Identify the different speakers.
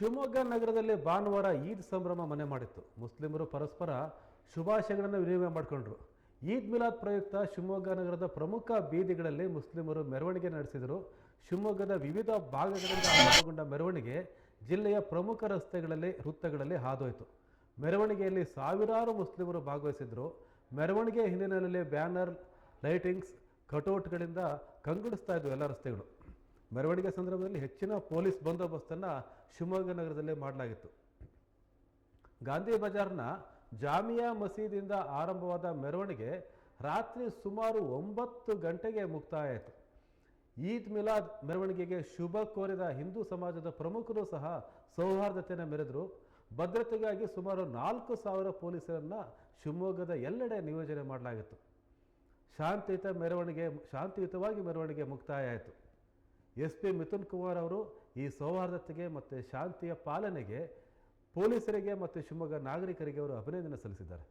Speaker 1: ಶಿವಮೊಗ್ಗ ನಗರದಲ್ಲಿ ಭಾನುವಾರ ಈದ್ ಸಂಭ್ರಮ ಮನೆ ಮಾಡಿತ್ತು. ಮುಸ್ಲಿಮರು ಪರಸ್ಪರ ಶುಭಾಶಯಗಳನ್ನು ವಿನಿಮಯ ಮಾಡಿಕೊಂಡ್ರು. ಈದ್ ಮಿಲಾದ್ ಪ್ರಯುಕ್ತ ಶಿವಮೊಗ್ಗ ನಗರದ ಪ್ರಮುಖ ಬೀದಿಗಳಲ್ಲಿ ಮುಸ್ಲಿಮರು ಮೆರವಣಿಗೆ ನಡೆಸಿದರು. ಶಿವಮೊಗ್ಗದ ವಿವಿಧ ಭಾಗಗಳಿಂದ ಆರಂಭಗೊಂಡ ಮೆರವಣಿಗೆ ಜಿಲ್ಲೆಯ ಪ್ರಮುಖ ರಸ್ತೆಗಳಲ್ಲಿ, ವೃತ್ತಗಳಲ್ಲಿ ಹಾದೋಯಿತು. ಮೆರವಣಿಗೆಯಲ್ಲಿ ಸಾವಿರಾರು ಮುಸ್ಲಿಮರು ಭಾಗವಹಿಸಿದ್ರು. ಮೆರವಣಿಗೆ ಹಿನ್ನೆಲೆಯಲ್ಲಿ ಬ್ಯಾನರ್, ಲೈಟಿಂಗ್ಸ್, ಕಟೌಟ್ಗಳಿಂದ ಕಂಗೊಳಿಸ್ತಾ ಇದ್ವು ಎಲ್ಲ ರಸ್ತೆಗಳು. ಮೆರವಣಿಗೆ ಸಂದರ್ಭದಲ್ಲಿ ಹೆಚ್ಚಿನ ಪೊಲೀಸ್ ಬಂದೋಬಸ್ತನ್ನು ಶಿವಮೊಗ್ಗ ನಗರದಲ್ಲೇ ಮಾಡಲಾಗಿತ್ತು. ಗಾಂಧಿ ಬಜಾರ್ನ ಜಾಮಿಯಾ ಮಸೀದಿಯಿಂದ ಆರಂಭವಾದ ಮೆರವಣಿಗೆ ರಾತ್ರಿ ಸುಮಾರು ಒಂಬತ್ತು ಗಂಟೆಗೆ ಮುಕ್ತಾಯ ಆಯಿತು ಈದ್ ಮಿಲಾದ್ ಮೆರವಣಿಗೆಗೆ ಶುಭ ಕೋರಿದ ಹಿಂದೂ ಸಮಾಜದ ಪ್ರಮುಖರು ಸಹ ಸೌಹಾರ್ದತೆಯನ್ನು ಮೆರೆದರು. ಭದ್ರತೆಗಾಗಿ ಸುಮಾರು ನಾಲ್ಕು ಸಾವಿರ ಪೊಲೀಸರನ್ನ ಶಿವಮೊಗ್ಗದ ಎಲ್ಲೆಡೆ ನಿಯೋಜನೆ ಮಾಡಲಾಗಿತ್ತು. ಶಾಂತಿಯುತ ಮೆರವಣಿಗೆ, ಶಾಂತಿಯುತವಾಗಿ ಮೆರವಣಿಗೆ ಮುಕ್ತಾಯ ಆಯಿತು ಎಸ್ ಪಿ ಮಿಥುನ್ ಕುಮಾರ್ ಅವರು ಈ ಸೌಹಾರ್ದತೆಗೆ ಮತ್ತು ಶಾಂತಿಯ ಪಾಲನೆಗೆ ಪೊಲೀಸರಿಗೆ ಮತ್ತು ಶಿವಮೊಗ್ಗ ನಾಗರಿಕರಿಗೆ ಅವರು ಅಭಿನಂದನೆ ಸಲ್ಲಿಸಿದ್ದಾರೆ.